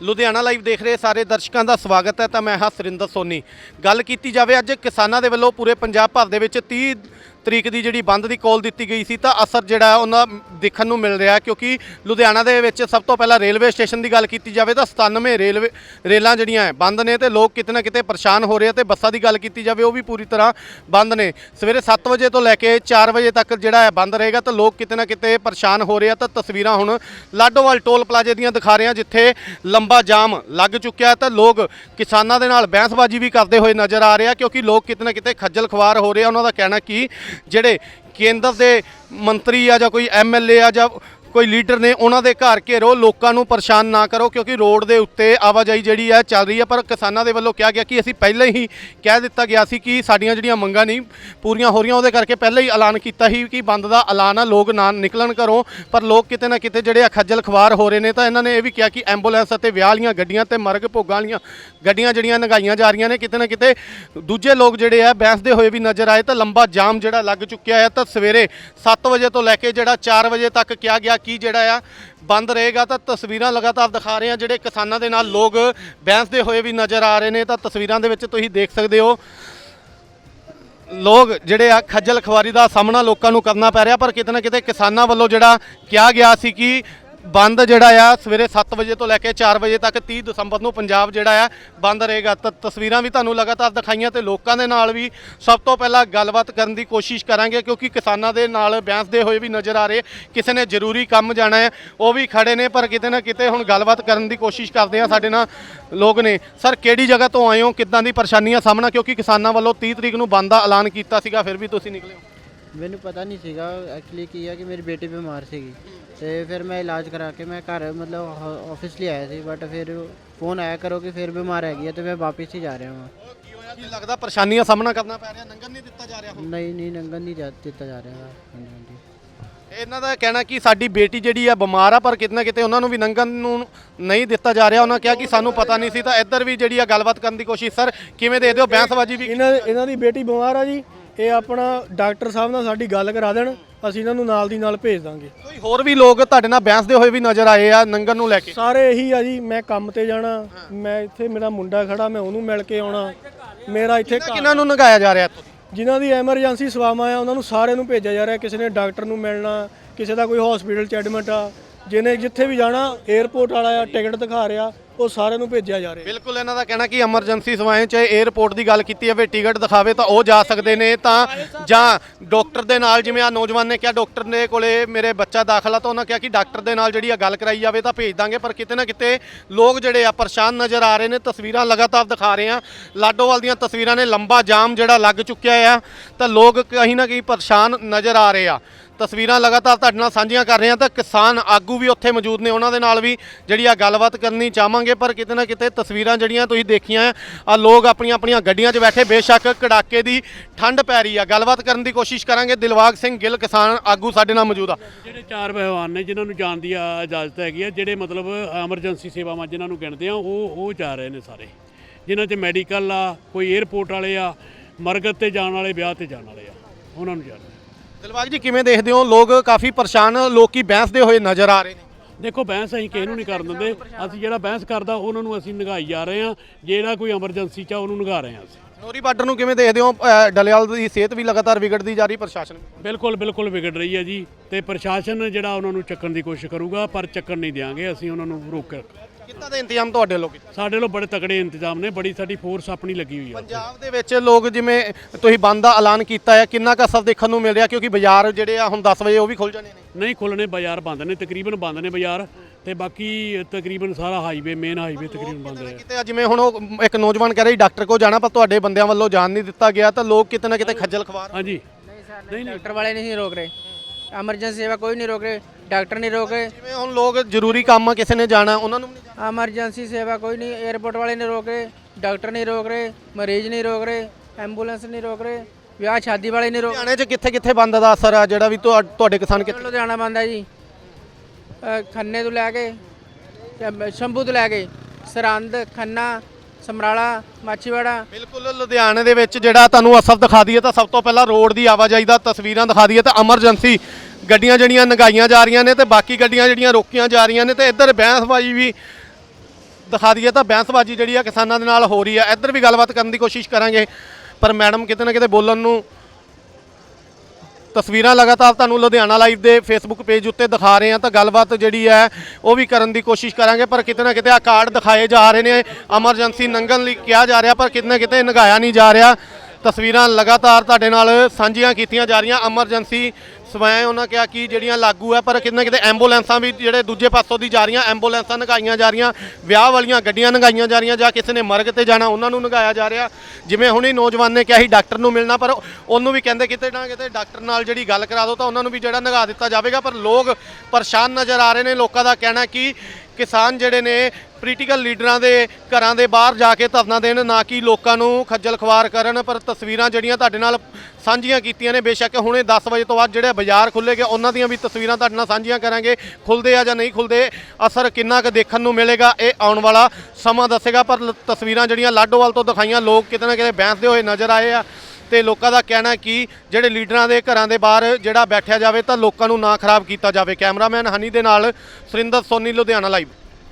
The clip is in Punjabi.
ਲੁਧਿਆਣਾ ਲਾਈਵ ਦੇਖ ਰਹੇ ਸਾਰੇ ਦਰਸ਼ਕਾਂ ਦਾ ਸਵਾਗਤ ਹੈ ਤਾਂ ਮੈਂ ਹਾਂ ਸੁਰਿੰਦਰ ਸੋਨੀ। ਗੱਲ ਕੀਤੀ ਜਾਵੇ ਅੱਜ ਕਿਸਾਨਾਂ ਦੇ ਵੱਲੋਂ ਪੂਰੇ ਪੰਜਾਬ ਭਰ ਦੇ ਵਿੱਚ 30 ਤਰੀਕ ਦੀ ਜਿਹੜੀ ਬੰਦ ਦੀ ਕਾਲ ਦਿੱਤੀ ਗਈ ਸੀ ਤਾਂ ਅਸਰ ਜਿਹੜਾ ਉਹਨਾਂ ਦੇਖਣ ਨੂੰ ਮਿਲ ਰਿਹਾ ਕਿਉਂਕਿ ਲੁਧਿਆਣਾ ਦੇ ਵਿੱਚ ਸਭ ਤੋਂ ਪਹਿਲਾਂ ਰੇਲਵੇ ਸਟੇਸ਼ਨ ਦੀ ਗੱਲ ਕੀਤੀ ਜਾਵੇ ਤਾਂ 97 ਰੇਲਵੇ ਰੇਲਾਂ ਜਿਹੜੀਆਂ ਬੰਦ ਨੇ ਤੇ ਲੋਕ ਕਿਤੇ ਨਾ ਕਿਤੇ ਪਰੇਸ਼ਾਨ ਹੋ ਰਹੇ ਆ ਤੇ ਬੱਸਾਂ ਦੀ ਗੱਲ ਕੀਤੀ ਜਾਵੇ ਉਹ ਵੀ ਪੂਰੀ ਤਰ੍ਹਾਂ ਬੰਦ ਨੇ। ਸਵੇਰੇ 7 ਵਜੇ ਤੋਂ ਲੈ ਕੇ 4 ਵਜੇ ਤੱਕ ਜਿਹੜਾ ਹੈ ਬੰਦ ਰਹੇਗਾ ਤਾਂ ਲੋਕ ਕਿਤੇ ਨਾ ਕਿਤੇ ਪਰੇਸ਼ਾਨ ਹੋ ਰਹੇ ਆ ਤਾਂ ਤਸਵੀਰਾਂ ਹੁਣ ਲਾਡੋਵਾਲ ਟੋਲ ਪਲਾਜ਼ੇ ਦੀਆਂ ਦਿਖਾ ਰਹੇ ਆ, ਜਿੱਥੇ ਲੰਬਾ ਜਾਮ ਲੱਗ ਚੁੱਕਿਆ ਤਾਂ ਲੋਕ ਕਿਸਾਨਾਂ ਦੇ ਨਾਲ ਬਹਿਸਬਾਜ਼ੀ ਵੀ ਕਰਦੇ ਹੋਏ ਨਜ਼ਰ ਆ ਰਹੇ ਆ, ਕਿਉਂਕਿ ਲੋਕ ਕਿਤੇ ਨਾ ਕਿਤੇ ਖੱਜਲ ਖਵਾਰ ਹੋ ਰਹੇ ਆ। ਉਹਨਾਂ ਦਾ ਕਹਿਣਾ ਕਿ ਜਿਹੜੇ ਕੇਂਦਰ ਦੇ ਮੰਤਰੀ ਆ ਜਾਂ ਕੋਈ ਐਮਐਲਏ ਆ ਜਾਂ ਕੋਈ ਲੀਡਰ ਨੇ ਉਹਨਾਂ ਦੇ ਘਰ ਘੇਰੋ, ਲੋਕਾਂ ਨੂੰ ਪਰੇਸ਼ਾਨ ਨਾ ਕਰੋ, ਕਿਉਂਕਿ ਰੋਡ ਦੇ ਉੱਤੇ ਆਵਾਜਾਈ ਜਿਹੜੀ ਹੈ ਚੱਲ ਰਹੀ ਹੈ। ਪਰ ਕਿਸਾਨਾਂ ਦੇ ਵੱਲੋਂ ਕਿਹਾ ਗਿਆ ਕਿ ਅਸੀਂ ਪਹਿਲਾਂ ਹੀ ਕਹਿ ਦਿੱਤਾ ਗਿਆ ਸੀ ਕਿ ਸਾਡੀਆਂ ਜਿਹੜੀਆਂ ਮੰਗਾਂ ਨਹੀਂ ਪੂਰੀਆਂ ਹੋ ਰਹੀਆਂ, ਉਹਦੇ ਕਰਕੇ ਪਹਿਲਾਂ ਹੀ ਐਲਾਨ ਕੀਤਾ ਸੀ ਕਿ ਬੰਦ ਦਾ ਐਲਾਨ ਆ, ਲੋਕ ਨਾ ਨਿਕਲਣ ਘਰੋਂ। ਪਰ ਲੋਕ ਕਿਤੇ ਨਾ ਕਿਤੇ ਜਿਹੜੇ ਆ ਖੱਜਲ ਖਵਾਰ ਹੋ ਰਹੇ ਨੇ, ਤਾਂ ਇਹਨਾਂ ਨੇ ਇਹ ਵੀ ਕਿਹਾ ਕਿ ਐਂਬੂਲੈਂਸ ਅਤੇ ਵਿਆਹ ਵਾਲੀਆਂ ਗੱਡੀਆਂ ਤੇ ਮਰਗ ਭੋਗਾਂ ਵਾਲੀਆਂ ਗੱਡੀਆਂ ਜਿਹੜੀਆਂ ਨਗਾਈਆਂ ਜਾ ਰਹੀਆਂ ਨੇ, ਕਿਤੇ ਨਾ ਕਿਤੇ ਦੂਜੇ ਲੋਕ ਜਿਹੜੇ ਆ ਬੈਂਸਦੇ ਹੋਏ ਵੀ ਨਜ਼ਰ ਆਏ। ਤਾਂ ਲੰਬਾ ਜਾਮ ਜਿਹੜਾ ਲੱਗ ਚੁੱਕਿਆ ਹੈ। ਤਾਂ ਸਵੇਰੇ 7 ਵਜੇ ਤੋਂ ਲੈ ਕੇ ਜਿਹੜਾ 4 ਵਜੇ ਤੱਕ ਕਿਹਾ ਗਿਆ ਕਿ ਜਿਹੜਾ ਆ, ਬੰਦ ਰਹੇਗਾ ਤਾਂ ਤਸਵੀਰਾਂ ਲਗਾਤਾਰ ਦਿਖਾ ਰਹੇ ਆ ਜਿਹੜੇ ਕਿਸਾਨਾਂ ਦੇ ਨਾਲ ਲੋਕ ਬੈਂਸਦੇ ਹੋਏ ਵੀ ਨਜ਼ਰ ਆ ਰਹੇ ਨੇ, ਤਾਂ ਤਸਵੀਰਾਂ ਦੇ ਵਿੱਚ ਤੁਸੀਂ ਦੇਖ ਸਕਦੇ ਹੋ। ਲੋਕ ਜਿਹੜੇ ਆ, ਖੱਜਲ ਖਵਾਰੀ ਦਾ ਸਾਹਮਣਾ ਲੋਕਾਂ ਨੂੰ ਕਰਨਾ ਪੈ ਰਿਹਾ, ਪਰ ਕਿਤੇ ਨਾ ਕਿਤੇ ਕਿਸਾਨਾਂ ਵੱਲੋਂ ਜਿਹੜਾ ਕਿਹਾ ਗਿਆ ਸੀ ਕਿ ਬੰਦ ਜਿਹੜਾ ਆ ਸਵੇਰੇ 7 ਵਜੇ ਤੋਂ ਲੈ ਕੇ 4 ਵਜੇ ਤੱਕ 30 ਦਸੰਬਰ ਨੂੰ ਪੰਜਾਬ ਜਿਹੜਾ ਆ ਬੰਦ ਰਹੇਗਾ। ਤਾਂ ਤਸਵੀਰਾਂ ਵੀ ਤੁਹਾਨੂੰ ਲਗਾਤਾਰ ਦਿਖਾਈਆਂ ਤੇ ਲੋਕਾਂ ਦੇ ਨਾਲ ਵੀ ਸਭ ਤੋਂ ਪਹਿਲਾਂ ਗੱਲਬਾਤ ਕਰਨ ਦੀ ਕੋਸ਼ਿਸ਼ ਕਰਾਂਗੇ ਕਿਉਂਕਿ ਕਿਸਾਨਾਂ ਦੇ ਨਾਲ ਬਹਿਸਦੇ ਹੋਏ ਵੀ ਨਜ਼ਰ ਆ ਰਹੇ। ਕਿਸੇ ਨੇ ਜ਼ਰੂਰੀ ਕੰਮ ਜਾਣਾ ਹੈ, ਉਹ ਵੀ ਖੜੇ ਨੇ, ਪਰ ਕਿਤੇ ਨਾ ਕਿਤੇ ਹੁਣ ਗੱਲਬਾਤ ਕਰਨ ਦੀ ਕੋਸ਼ਿਸ਼ ਕਰਦੇ ਆ ਸਾਡੇ ਨਾਲ ਲੋਕ ਨੇ। ਸਰ, ਕਿਹੜੀ ਜਗ੍ਹਾ ਤੋਂ ਆਏ ਹੋ? ਕਿੱਦਾਂ ਦੀ ਪਰੇਸ਼ਾਨੀਆਂ ਸਾਹਮਣਾ? ਕਿਉਂਕਿ ਕਿਸਾਨਾਂ ਵੱਲੋਂ 30 ਤਰੀਕ ਨੂੰ ਬੰਦ ਦਾ ਐਲਾਨ ਕੀਤਾ ਸੀਗਾ, ਫਿਰ ਵੀ ਤੁਸੀਂ ਨਿਕਲੇ ਹੋ। ਮੈਨੂੰ ਪਤਾ ਨਹੀਂ ਸੀਗਾ ਐਕਚੁਅਲੀ ਕੀ ਹੈ ਕਿ ਮੇਰੀ ਬੇਟੀ ਬਿਮਾਰ ਸੀਗੀ। ਤੇ ਫਿਰ ਮੈਂ ਇਲਾਜ ਕਰਾ ਕੇ ਮੈਂ ਘਰ ਮਤਲਬ ਆਫਿਸ ਲਈ ਆਇਆ ਸੀ ਬਟ ਫਿਰ ਫੋਨ ਆਇਆ ਕਰੋ ਕਿ ਫਿਰ ਬਿਮਾਰ ਹੈਗੀ ਹੈ ਤੇ ਮੈਂ ਵਾਪਸ ਹੀ ਜਾ ਰਿਹਾ ਹਾਂ ਕੀ ਲੱਗਦਾ ਪਰੇਸ਼ਾਨੀਆਂ ਸਾਹਮਣਾ ਕਰਨਾ ਪੈ ਰਿਹਾ ਨੰਗਨ ਨਹੀਂ ਦਿੱਤਾ ਜਾ ਰਿਹਾ ਹੁਣ? ਨਹੀਂ ਨਹੀਂ ਨੰਗਨ ਨਹੀਂ ਜਾ ਦਿੱਤਾ ਜਾ ਰਿਹਾ ਹਾਂਜੀ ਹਾਂਜੀ। ਇਹਨਾਂ ਦਾ ਕਹਿਣਾ ਕਿ ਸਾਡੀ ਬੇਟੀ ਜਿਹੜੀ ਆ ਬਿਮਾਰ ਆ ਪਰ ਕਿਤੇ ਨਾ ਕਿਤੇ ਉਹਨਾਂ ਨੂੰ ਵੀ ਨੰਗਨ ਨੂੰ ਨਹੀਂ ਦਿੱਤਾ ਜਾ ਰਿਹਾ। ਉਹਨਾਂ ਕਿਹਾ ਕਿ ਸਾਨੂੰ ਪਤਾ ਨਹੀਂ ਸੀ ਤਾਂ ਇੱਧਰ ਵੀ ਜਿਹੜੀ ਆ ਗੱਲਬਾਤ ਕਰਨ ਦੀ ਕੋਸ਼ਿਸ਼ ਸਰ ਕਿਵੇਂ ਦੇ ਦਿਓ? ਬੈਂਸਬਾਜੀ ਵੀ ਇਹਨਾਂ ਇਹਨਾਂ ਦੀ ਬੇਟੀ ਬਿਮਾਰ ਆ ਜੀ। ਇਹ ਆਪਣਾ ਡਾਕਟਰ ਸਾਹਿਬ ਨਾਲ ਸਾਡੀ ਗੱਲ ਕਰਾ ਦੇਣ ਅਸੀਂ ਇਹਨਾਂ ਨੂੰ ਨਾਲ ਦੀ ਨਾਲ ਭੇਜ ਦਾਂਗੇ ਕੋਈ ਹੋਰ ਵੀ ਲੋਕ ਤੁਹਾਡੇ ਨਾਲ ਬੈਂਸਦੇ ਹੋਏ ਵੀ ਨਜ਼ਰ ਆਏ ਆ ਨੰਗਨ ਨੂੰ ਲੈ ਕੇ ਸਾਰੇ ਇਹੀ ਆ ਜੀ ਮੈਂ ਕੰਮ ਤੇ ਜਾਣਾ ਮੈਂ ਇੱਥੇ ਮੇਰਾ ਮੁੰਡਾ ਖੜਾ ਮੈਂ ਉਹਨੂੰ ਮਿਲ ਕੇ ਆਉਣਾ ਮੇਰਾ ਇੱਥੇ ਘਰ- ਕਿਹਨਾਂ ਨੂੰ ਨਗਾਇਆ ਜਾ ਰਿਹਾ ਇੱਥੋਂ? ਜਿਨ੍ਹਾਂ ਦੀ ਐਮਰਜੈਂਸੀ ਸੇਵਾਵਾਂ ਆ ਉਹਨਾਂ ਨੂੰ ਸਾਰਿਆਂ ਨੂੰ ਭੇਜਿਆ ਜਾ ਰਿਹਾ ਕਿਸੇ ਨੇ ਡਾਕਟਰ ਨੂੰ ਮਿਲਣਾ ਕਿਸੇ ਦਾ ਕੋਈ ਹਸਪੀਟਲ ਚ ਐਡਮਿਟ ਆ ਜਿਹਨੇ ਜਿੱਥੇ ਵੀ ਜਾਣਾ 에어ਪੋਰਟ ਵਾਲਾ ਆ ਟਿਕਟ ਦਿਖਾ ਰਿਹਾ ਉਹ ਸਾਰਿਆਂ ਨੂੰ ਭੇਜਿਆ ਜਾ ਰਿਹਾ ਬਿਲਕੁਲ ਇਹਨਾਂ ਦਾ ਕਹਿਣਾ ਕਿ ਐਮਰਜੈਂਸੀ ਸਵਾਏ, ਚਾਹੇ 에어ਪੋਰਟ ਦੀ ਗੱਲ ਕੀਤੀ ਜਾਵੇ, ਟਿਕਟ ਦਿਖਾਵੇ ਤਾਂ ਉਹ ਜਾ ਸਕਦੇ ਨੇ ਤਾਂ ਜਾਂ ਡਾਕਟਰ ਦੇ ਨਾਲ, ਜਿਵੇਂ ਆ ਨੌਜਵਾਨ ਨੇ ਕਿਹਾ ਡਾਕਟਰ ਨੇ ਕੋਲੇ ਮੇਰੇ ਬੱਚਾ ਦਾਖਲਾ ਤਾਂ ਉਹਨਾਂ ਕਿਹਾ ਕਿ ਡਾਕਟਰ ਦੇ ਨਾਲ ਜਿਹੜੀ ਆ ਗੱਲ ਕਰਾਈ ਜਾਵੇ ਤਾਂ ਭੇਜ ਦਾਂਗੇ, ਪਰ ਕਿਤੇ ਨਾ ਕਿਤੇ ਲੋਕ ਜਿਹੜੇ ਆ ਪਰੇਸ਼ਾਨ ਨਜ਼ਰ ਆ ਰਹੇ ਨੇ, ਤਸਵੀਰਾਂ ਲਗਾਤਾਰ ਦਿਖਾ ਰਹੇ ਆ। ਲਾਡੋਵਾਲ ਦੀਆਂ ਤਸਵੀਰਾਂ ਨੇ ਲੰਬਾ ਜਾਮ ਜਿਹੜਾ ਲੱਗ ਚੁੱਕਿਆ ਆ, ਤਾਂ ਲੋਕ ਕਹੀ ਨਾ ਕਹੀਂ ਪਰੇਸ਼ਾਨ ਨਜ਼ਰ ਆ ਰਹੇ ਆ। ਤਸਵੀਰਾਂ ਲਗਾਤਾਰ ਤੁਹਾਡੇ ਨਾਲ ਸਾਂਝੀਆਂ ਕਰ ਰਹੇ ਆ ਤਾਂ ਕਿਸਾਨ ਆਗੂ ਵੀ ਉੱਥੇ ਮੌਜੂਦ ਨੇ, ਉਹਨਾਂ ਦੇ ਨਾਲ ਵੀ ਜਿਹੜੀ ਆ ਗੱਲਬਾਤ ਕਰਨੀ ਚਾਹਾਂਗੇ। ਪਰ ਕਿਤੇ ਨਾ ਕਿਤੇ ਤਸਵੀਰਾਂ ਜਿਹੜੀਆਂ ਤੁਸੀਂ ਦੇਖੀਆਂ ਆ ਲੋਕ ਆਪਣੀਆਂ ਆਪਣੀਆਂ ਗੱਡੀਆਂ 'ਚ ਬੈਠੇ ਬੇਸ਼ੱਕ ਕੜਾਕੇ ਦੀ ਠੰਡ ਪੈ ਰਹੀ ਆ। ਗੱਲਬਾਤ ਕਰਨ ਦੀ ਕੋਸ਼ਿਸ਼ ਕਰਾਂਗੇ। ਦਿਲਵਾਗ ਸਿੰਘ ਗਿੱਲ ਕਿਸਾਨ ਆਗੂ ਸਾਡੇ ਨਾਲ ਮੌਜੂਦ ਆ। ਜਿਹੜੇ ਚਾਰ ਪਹਿਲਵਾਨ ਨੇ ਜਿਨ੍ਹਾਂ ਨੂੰ ਜਾਣ ਦੀ ਆ- ਇਜਾਜ਼ਤ ਹੈਗੀ ਆ ਜਿਹੜੇ ਮਤਲਬ ਐਮਰਜੈਂਸੀ ਸੇਵਾਵਾਂ ਜਿਨ੍ਹਾਂ ਨੂੰ ਗਿਣਦੇ ਆ ਉਹ ਉਹ ਜਾ ਰਹੇ ਨੇ ਸਾਰੇ। ਜਿਨ੍ਹਾਂ 'ਚ ਮੈਡੀਕਲ ਆ ਕੋਈ 에ਅਰਪੋਰਟ ਵਾਲੇ ਆ ਮਰਗਤ ਤੇ ਜਾਣ ਵਾਲੇ ਵਿਆਹ ਤੇ ਜਾਣ ਵਾਲੇ ਆ ਉਹਨਾਂ ਨੂੰ ਜਾ ਰਹੇ ਦਿਲਵਾਗ ਜੀ ਕਿਵੇਂ ਦੇਖਦੇ ਹੋ? ਲੋਕ ਕਾਫੀ ਪਰੇਸ਼ਾਨ ਲੋਕੀ ਬਹਿਸਦੇ ਹੋਏ ਨਜ਼ਰ ਆ ਰਹੇ ਨੇ। ਦੇਖੋ ਬਹਿਸ ਅਸੀਂ ਕਿਸੇ ਨੂੰ ਨਹੀਂ ਕਰਨ ਦਿੰਦੇ। ਅਸੀਂ ਜਿਹੜਾ ਬਹਿਸ ਕਰਦਾ ਉਹਨਾਂ ਨੂੰ ਅਸੀਂ ਨਿਗਾਈ ਜਾ ਰਹੇ ਆ ਜਿਹੜਾ ਕੋਈ ਐਮਰਜੈਂਸੀ ਚ ਆ ਉਹਨੂੰ ਨਿਗਾ ਰਹੇ ਆ ਅਸੀਂ। ਸਨੋਰੀ ਬਾਰਡਰ ਨੂੰ ਕਿਵੇਂ ਦੇਖਦੇ ਹੋ? ਅ, ਡਲਿਆਲ ਦੀ ਸਿਹਤ ਵੀ ਲਗਾਤਾਰ ਵਿਗੜਦੀ ਜਾ ਰਹੀ ਪ੍ਰਸ਼ਾਸਨ ਬਿਲਕੁਲ ਬਿਲਕੁਲ ਵਿਗੜ ਰਹੀ ਹੈ ਜੀ। ਤੇ ਪ੍ਰਸ਼ਾਸਨ ਜਿਹੜਾ ਉਹਨਾਂ ਨੂੰ ਚੱਕਣ ਦੀ ਕੋਸ਼ਿਸ਼ ਕਰੂਗਾ ਪਰ ਚੱਕਣ ਨਹੀਂ ਦਿਆਂਗੇ। ਅਸੀਂ ਉਹਨਾਂ ਨੂੰ ਰੋਕ ਕੇ ਰੱਖਾਂਗੇ। ਕਿੱਦਾਂ ਦੇ ਇੰਤਜ਼ਾਮ ਤੁਹਾਡੇ ਵੱਲੋਂ ਕੀਤੇ ਸਾਡੇ ਲੋ ਬੜੇ ਤਕੜੇ ਇੰਤਜ਼ਾਮ ਨੇ ਬੜੀ ਸਾਡੀ ਫੋਰਸ ਆਪਣੀ ਲੱਗੀ ਹੋਈ ਆ। ਪੰਜਾਬ ਦੇ ਵਿੱਚ ਲੋਕ ਜਿਵੇਂ ਤੁਸੀਂ ਬੰਦ ਦਾ ਐਲਾਨ ਕੀਤਾ ਹੈ ਕਿੰਨਾ ਕੁ ਅਸਰ ਦੇਖਣ ਨੂੰ ਮਿਲ ਰਿਹਾ? ਕਿਉਂਕਿ ਬਾਜ਼ਾਰ ਜਿਹੜੇ ਆ ਹੁਣ 10 ਵਜੇ ਉਹ ਵੀ ਖੁੱਲ ਜਾਣੇ ਨੇ। ਨਹੀਂ ਖੁੱਲਣੇ ਬਾਜ਼ਾਰ ਬੰਦ ਨੇ ਤਕਰੀਬਨ ਬੰਦ ਨੇ ਬਾਜ਼ਾਰ ਤੇ ਬਾਕੀ ਤਕਰੀਬਨ ਸਾਰਾ ਹਾਈਵੇ ਮੇਨ ਹਾਈਵੇ ਤਕਰੀਬਨ ਬੰਦ ਹੈ ਕਿਤੇ ਜਿਵੇਂ ਹੁਣ ਉਹ ਇੱਕ ਨੌਜਵਾਨ ਕਹਿ ਰਿਹਾ ਡਾਕਟਰ ਕੋਲ ਜਾਣਾ ਪਰ ਤੁਹਾਡੇ ਬੰਦਿਆਂ ਵੱਲੋਂ ਜਾਣ ਨਹੀਂ ਦਿੱਤਾ ਗਿਆ ਤਾਂ ਲੋਕ ਕਿਤੇ ਨਾ ਕਿਤੇ ਖੱਜਲ ਖਵਾਰ ਹਾਂਜੀ। ਨਹੀਂ। ਡਾਕਟਰ ਵਾਲੇ ਨਹੀਂ ਰੋਕ ਰਹੇ। ਐਮਰਜੈਂਸੀ ਸੇਵਾ ਕੋਈ ਨਹੀਂ ਰੋਕ ਰਹੇ ਡਾਕਟਰ ਨਹੀਂ ਰੋਕ ਰਹੇ। ਜਿਵੇਂ ਹੁਣ ਲੋਕ ਜ਼ਰੂਰੀ ਕੰਮ ਆ ਕਿਸੇ ਨੇ ਜਾਣਾ ਉਹਨਾਂ ਨੂੰ ਵੀ ਨਹੀਂ ਐਮਰਜੈਂਸੀ ਸੇਵਾ ਕੋਈ ਨਹੀਂ 에어ਪੋਰਟ ਵਾਲੇ ਨਹੀਂ ਰੋਕ ਰਹੇ ਡਾਕਟਰ ਨਹੀਂ ਰੋਕ ਰਹੇ ਮਰੀਜ਼ ਨਹੀਂ ਰੋਕ ਰਹੇ ਐਂਬੂਲੈਂਸ ਨਹੀਂ ਰੋਕ ਰਹੇ ਵਿਆਹ ਸ਼ਾਦੀ ਵਾਲੇ ਨਹੀਂ ਰੋਕ ਲੁਧਿਆਣੇ 'ਚ ਕਿੱਥੇ ਕਿੱਥੇ ਬੰਦ ਦਾ ਅਸਰ ਆ ਜਿਹੜਾ ਵੀ ਤੁਹਾ- ਤੁਹਾਡੇ ਕਿਸਾਨ ਕਿੱਥੇ? ਲੁਧਿਆਣਾ ਬੰਦ ਹੈ ਜੀ। ਅ, ਖੰਨੇ ਤੋਂ ਲੈ ਕੇ ਸ਼ੰਭੂ ਤੋਂ ਲੈ ਕੇ ਸਰੰਦ ਖੰਨਾ ਸਮਰਾਲਾ ਮਾਚੀਵਾੜਾ ਬਿਲਕੁਲ ਲੁਧਿਆਣੇ ਦੇ ਵਿੱਚ ਜਿਹੜਾ ਤੁਹਾਨੂੰ ਅਸਰ ਦਿਖਾ ਦਈਏ ਤਾਂ ਸਭ ਤੋਂ ਪਹਿਲਾਂ ਰੋਡ ਦੀ ਆਵਾਜਾਈ ਦਾ ਤਸਵੀਰਾਂ ਦਿਖਾ ਦਈਏ ਤਾਂ ਐਮਰਜੈਂਸੀ ਗੱਡੀਆਂ ਜਿਹੜੀਆਂ ਨਗਾਈਆਂ ਜਾ ਰਹੀਆਂ ਨੇ ਤੇ ਬਾਕੀ ਗੱਡੀਆਂ ਜਿਹੜੀਆਂ ਰੋਕੀਆਂ ਜਾ ਰਹੀਆਂ ਨੇ ਤੇ ਇੱਧਰ ਬਹਿਸਬਾਜ਼ੀ ਵੀ ਦਿਖਾ ਦਈਏ ਤਾਂ ਬੈਂਸਬਾਜੀ ਜਿਹੜੀ ਆ ਕਿਸਾਨਾਂ ਦੇ ਨਾਲ ਹੋ ਰਹੀ ਆ। ਇੱਧਰ ਵੀ ਗੱਲਬਾਤ ਕਰਨ ਦੀ ਕੋਸ਼ਿਸ਼ ਕਰਾਂਗੇ, ਪਰ ਮੈਡਮ ਕਿਤੇ ਨਾ ਕਿਤੇ ਬੋਲਣ ਨੂੰ ਤਸਵੀਰਾਂ ਲਗਾਤਾਰ ਤੁਹਾਨੂੰ ਲੁਧਿਆਣਾ ਲਾਈਵ ਦੇ ਫੇਸਬੁੱਕ ਪੇਜ ਉੱਤੇ ਦਿਖਾ ਰਹੇ ਹਾਂ ਤਾਂ ਗੱਲਬਾਤ ਜਿਹੜੀ ਹੈ ਉਹ ਵੀ ਕਰਨ ਦੀ ਕੋਸ਼ਿਸ਼ ਕਰਾਂਗੇ, ਪਰ ਕਿਤੇ ਨਾ ਕਿਤੇ ਆ ਕਾਰਡ ਦਿਖਾਏ ਜਾ ਰਹੇ ਨੇ। ਐਮਰਜੈਂਸੀ ਨੰਗਨ ਲਈ ਕਿਹਾ ਜਾ ਰਿਹਾ, ਪਰ ਕਿਤੇ ਨਾ ਕਿਤੇ ਨਗਾਇਆ ਨਹੀਂ ਜਾ ਰਿਹਾ। ਤਸਵੀਰਾਂ ਲਗਾਤਾਰ ਤੁਹਾਡੇ ਨਾਲ ਸਾਂਝੀਆਂ ਕੀਤੀਆਂ ਜਾ ਰਹੀਆਂ। ਐਮਰਜੈਂਸੀ ਸਵੈ ਉਹਨਾਂ ਕਿਹਾ ਕਿ ਜਿਹੜੀਆਂ ਲਾਗੂ ਹੈ ਪਰ ਕਿਤੇ ਨਾ ਕਿਤੇ ਐਂਬੂਲੈਂਸਾਂ ਵੀ ਜਿਹੜੇ ਦੂਜੇ ਪਾਸੋਂ ਦੀ ਜਾ ਰਹੀਆਂ, ਐਂਬੂਲੈਂਸਾਂ ਨਗਾਈਆਂ ਜਾ ਰਹੀਆਂ, ਵਿਆਹ ਵਾਲੀਆਂ ਗੱਡੀਆਂ ਨਗਾਈਆਂ ਜਾ ਰਹੀਆਂ ਜਾਂ ਕਿਸੇ ਨੇ ਮਰਗ ਤੇ ਜਾਣਾ, ਉਹਨਾਂ ਨੂੰ ਨਗਾਇਆ ਜਾ ਰਿਹਾ। ਜਿਵੇਂ ਹੁਣੇ ਨੌਜਵਾਨ ਨੇ ਕਿਹਾ ਸੀ ਡਾਕਟਰ ਨੂੰ ਮਿਲਣਾ, ਪਰ ਉਹਨੂੰ ਵੀ ਕਹਿੰਦੇ ਕਿਤੇ ਨਾ ਕਿਤੇ ਡਾਕਟਰ ਨਾਲ ਜਿਹੜੀ ਗੱਲ ਕਰਾ ਦਿਓ ਤਾਂ ਉਹਨਾਂ ਨੂੰ ਵੀ ਜਿਹੜਾ ਨਗਾ ਦਿੱਤਾ ਜਾਵੇਗਾ। ਪਰ ਲੋਕ ਪਰੇਸ਼ਾਨ ਨਜ਼ਰ ਆ ਰਹੇ ਨੇ, ਲੋਕਾਂ ਦਾ ਕਹਿਣਾ ਕਿ ਕਿਸਾਨ ਜਿਹੜੇ ਨੇ ਪੋਲੀਟੀਕਲ ਲੀਡਰਾਂ ਦੇ ਘਰਾਂ ਦੇ ਬਾਹਰ ਜਾ ਕੇ ਧਰਨਾ ਦੇਣ, ਨਾ ਕਿ ਲੋਕਾਂ ਨੂੰ ਖੱਜਲ ਖਵਾਰ ਕਰਨ, ਪਰ ਤਸਵੀਰਾਂ ਜਿਹੜੀਆਂ ਤੁਹਾਡੇ ਨਾਲ ਸਾਂਝੀਆਂ ਕੀਤੀਆਂ ਨੇ, ਬੇਸ਼ੱਕ ਹੁਣੇ 10 ਵਜੇ ਤੋਂ ਬਾਅਦ ਜਿਹੜੇ ਬਾਜ਼ਾਰ ਖੁੱਲ੍ਹੇਗੇ ਉਹਨਾਂ ਦੀਆਂ ਵੀ ਤਸਵੀਰਾਂ ਤੁਹਾਡੇ ਨਾਲ ਸਾਂਝੀਆਂ ਕਰਾਂਗੇ। ਖੁੱਲਦੇ ਆ ਜਾਂ ਨਹੀਂ ਖੁੱਲਦੇ ਅਸਰ ਕਿੰਨਾ ਕੁ ਦੇਖਣ ਨੂੰ ਮਿਲੇਗਾ, ਇਹ ਆਉਣ ਵਾਲਾ ਸਮਾਂ ਦੱਸੇਗਾ, ਪਰ ਲ- ਤਸਵੀਰਾਂ ਜਿਹੜੀਆਂ ਲਾਡੋਵਾਲ ਤੋਂ ਦਿਖਾਈਆਂ, ਲੋਕ ਕਿਤੇ ਨਾ ਕਿਤੇ ਬੈਂਸਦੇ ਹੋਏ ਨਜ਼ਰ ਆਏ ਆ, ਤੇ ਲੋਕਾਂ ਦਾ ਕਹਿਣਾ ਕਿ ਜਿਹੜੇ ਲੀਡਰਾਂ ਦੇ ਘਰਾਂ ਦੇ ਬਾਹਰ ਜਿਹੜਾ ਬੈਠਿਆ ਜਾਵੇ, ਤਾਂ ਲੋਕਾਂ ਨੂੰ ਨਾ ਖਰਾਬ ਕੀਤਾ ਜਾਵੇ। ਕੈਮਰਾਮੈਨ ਹਨੀ ਦੇ ਨਾਲ ਸੁਰਿੰਦਰ ਸੋਨੀ, ਲੁਧਿਆਣਾ ਲਾਈਵ